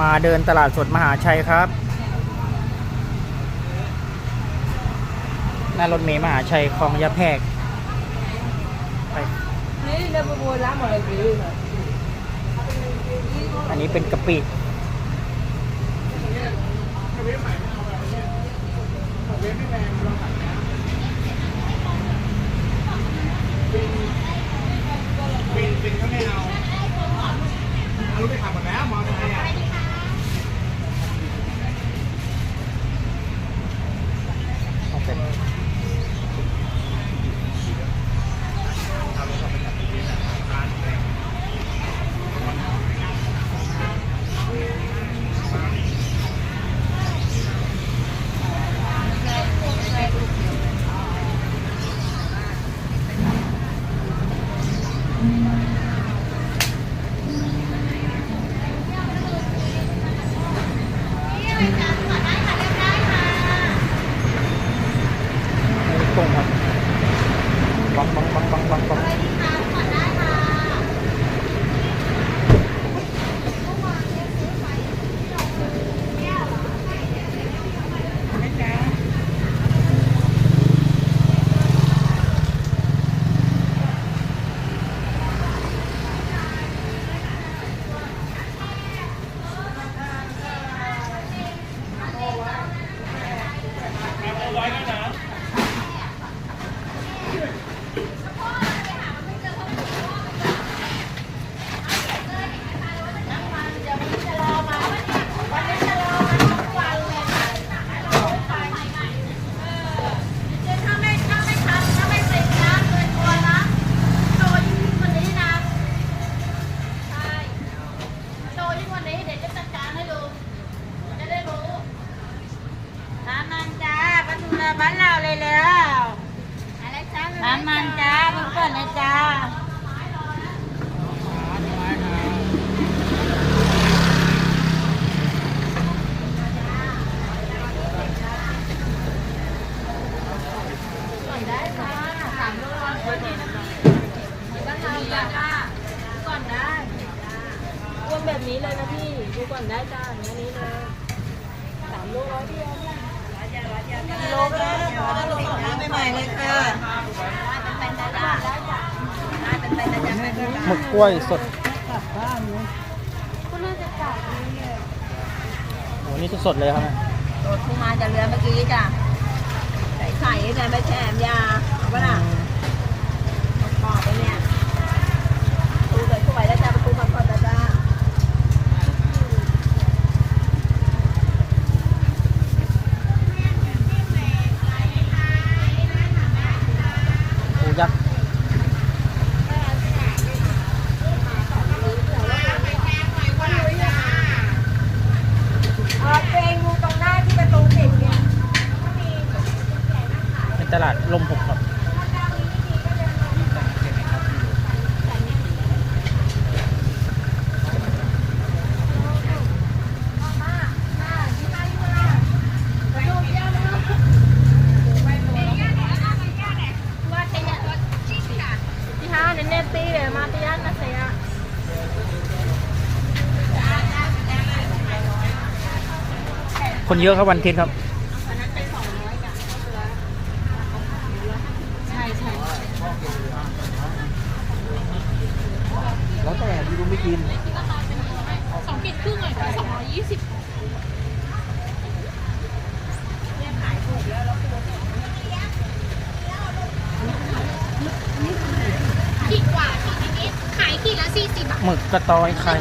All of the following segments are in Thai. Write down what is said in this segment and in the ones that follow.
มาเดินตลาดสดมหาชัยครับ หน้ารถเมล์มหาชัยคลองยะแพรกไปนี่เดี๋ยวไปบัวล้างหมดเลยพี่อันนี้เป็นกะปิเอา ร้ามันจ้าเพิ่งเปิดนะจ้าได้ค่ะสามโลร้อยพี่ท่านเราจ้าก่อนได้อ้วนแบบนี้เลยนะพี่ดูก่อนได้จ้าอย่างนี้เลยสามโลร้อยเดียว กิโลก็ได้นะคะโลสองใหม่ๆเลยค่ะหมึกกล้วยสดโอ้นี่สดๆเลยครับเนี่ยรถที่มาจากเรือเมื่อกี้จ้ะใส่ไข่เนี่ยไปแฉมยาปะล่ะปอกไปเนี่ยตูเลยสวยแล้วจ้ะประตูมาก่อนจ้ะจ้า ปูยักษ์ เออเป็นงูตรงหน้าที่ประตูสิบเนี่ย เป็นตลาดลมหกครับ ที่ห้าเนเนตีเลยมาที่ห้านะเสีย คนเยอะครับวันอาทิตย์ครับใช่ใช่แล้วแต่ที่รู้ไม่กินสองขีดครึ่งเลยสองร้อยยี่สิบขีดกว่าขีดนิดๆขายขีดละสี่สิบบาทหมึกกระตอยไข่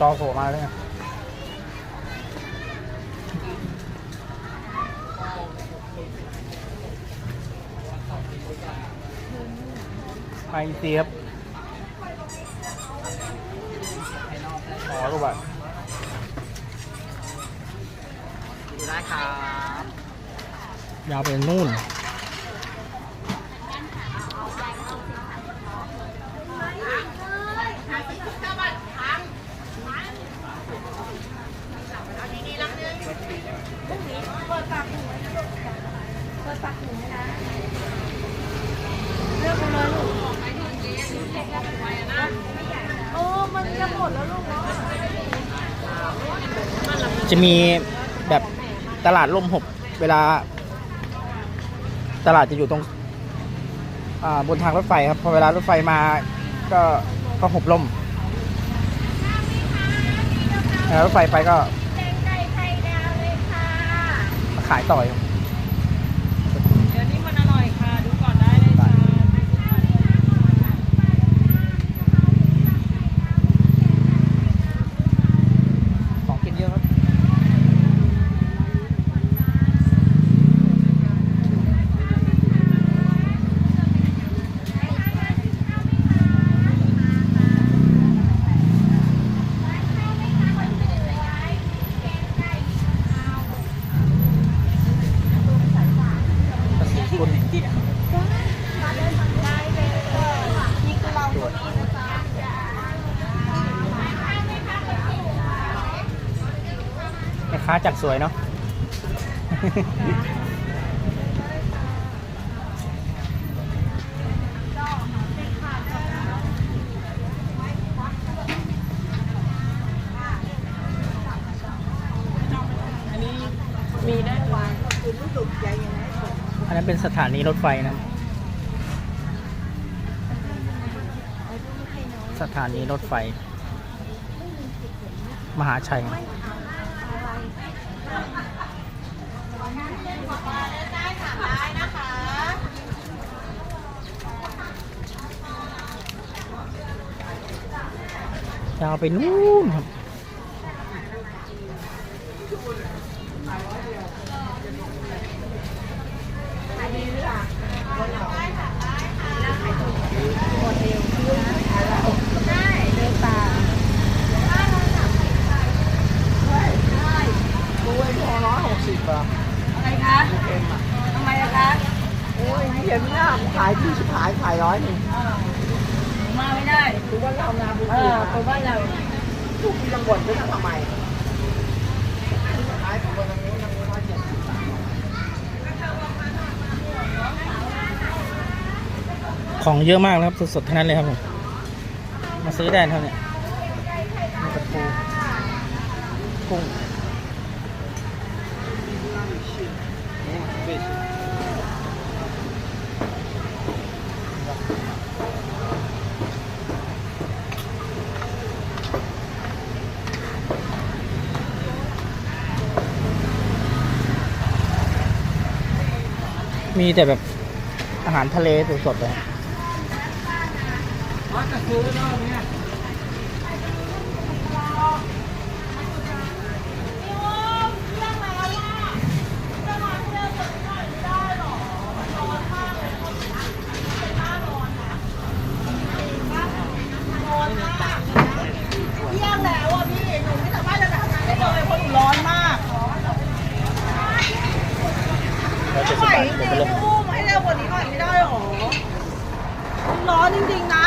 จอโผล่มาเลยไปเสียบขอรูปบัดูได้ครับ ยาวไปนู่น จะหมดแล้วลูกเนาะจะมีแบบตลาดล่มหบเวลา ตลาดจะอยู่ตรงอ่าบนทางรถไฟครับ พอเวลารถไฟมาก็ก็หบล่มเวลารถไฟไปก็มาขายต่อย เดี๋ยวนี้มันอร่อยค่ะ ดูก่อนได้เลยจ้า ของกินเยอะครับ ภาษีคุณ แม่ค้าจัดสวยเนาะ มีได้ไหม อั นั้นเป็นสถานีรถไฟนะ สถานีรถไฟ มหาชัย ยาวไปนู่นครับ อะไรคะทำไมอะคะโอ้ยเห็นหน้าขายที่ชิบหายขายร้อยหนึ่งมาไม่ได้คือว่าเรานาบุญเออคือว่าเราถูกที่จังหวัดด้วยทำไม ของเยอะมากนะครับ สดๆทั้งนั้นเลยครับผมมาซื้อได้นะครับเนี่ยมีตะปูกุ้งมีแต่แบบอาหารทะเลสดๆเลย วอะพี่หนูไม่สามารถจะทำงานได้เลยเพราะหนูร้อนมากร้อยเจ็ดไหสิวบบาทจเดี๋ยวไปลงริงพี่อุ้มให้เร็วกว่านี้หน่อยไม่ได้หรอมันร้อนจริงๆนะ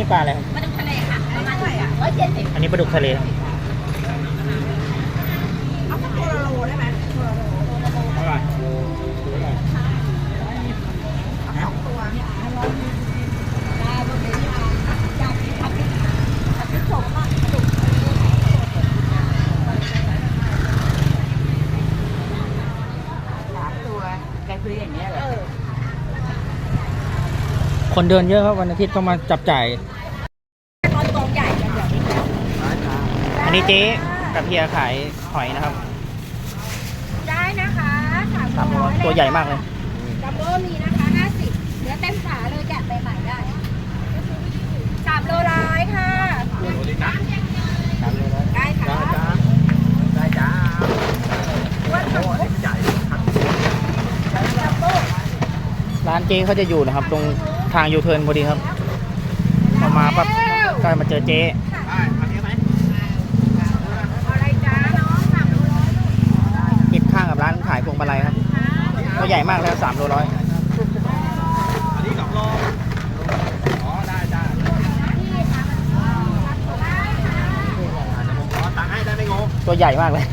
ี่ ปลาอะไรครับมาดูทะเลค่ะประมาณร้อยเจ็ดสิบอันนี้ปลาดุกทะเลเอาสักตัวละโลได้ไหมตัวละโลเท่าไหร่สองตัวเนี่ยได้บนนี้อยากกินผัดพริกผัดพริกสดมากกระดูกสามตัวแกซื้ออย่างเงี้ยเหรอคนเดินเยอะครับวันอาทิตย์ก็มาจับจ่าย ตอนโต อั นนี้เจ๊กับเฮียขายหอยนะครับได้นะคะสามสามร้อยตัวใหญ่มากเลย ดับเบิลมีนะคะห้าสิบเนื้อเต็มขาเลยแกะใหม่ๆได้สามโลร้อยค่ะได้ค่ะได้จ้าร้านเจ๊เขาจะอยู่นะครับ ตรงทางยูเทิร์นพอดีครับพอมาปั๊บก็มาเจอเจ๊ ได้อันนี้ไหม อะไรจ้าน้องสามโลร้อย ติดข้างกับร้านขายพวงมาลัยครับ ตัว ใหญ่มากแล้วสามโลร้อยอันนี้สองโลอ๋อได้จ้าเดี๋ยวผมขอตังให้ได้ไหมงงตัวใหญ่มากเลย